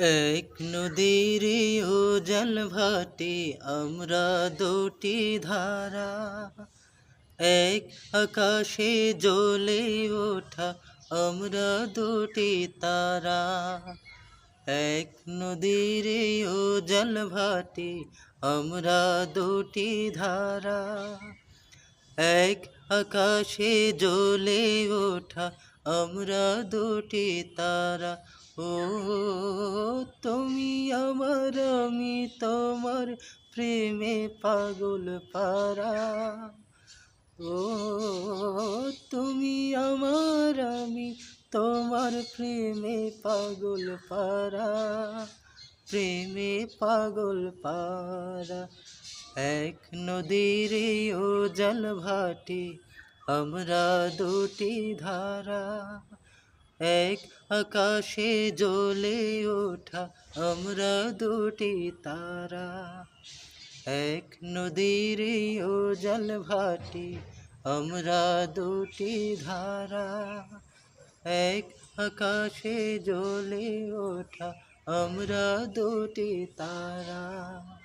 এক নদীর জল ভাটি, আমরা দুটি ধারা। এক আকাশে জ্বলে ওঠা, আমরা দুটি তারা। এক নদীর জল ভাটি, আমরা দুটি ধারা। এক আকাশে জ্বলে ওঠা, আমরা দুটি তারা। ও আমার আমি তোমার প্রেমে পাগল পারা ও, তুমি আমার, আমি তোমার প্রেমে পাগল পারা প্রেমে পাগল পারা এক নদীর ও জল ভাটি, আমরা দুটি ধারা। এক আকাশে জ্বলে ওঠা আমরা দুটি তারা। এক নদীর ও জল ভাটি আমরা দুটি ধারা। এক আকাশে জ্বলে ওঠা আমরা দুটি তারা।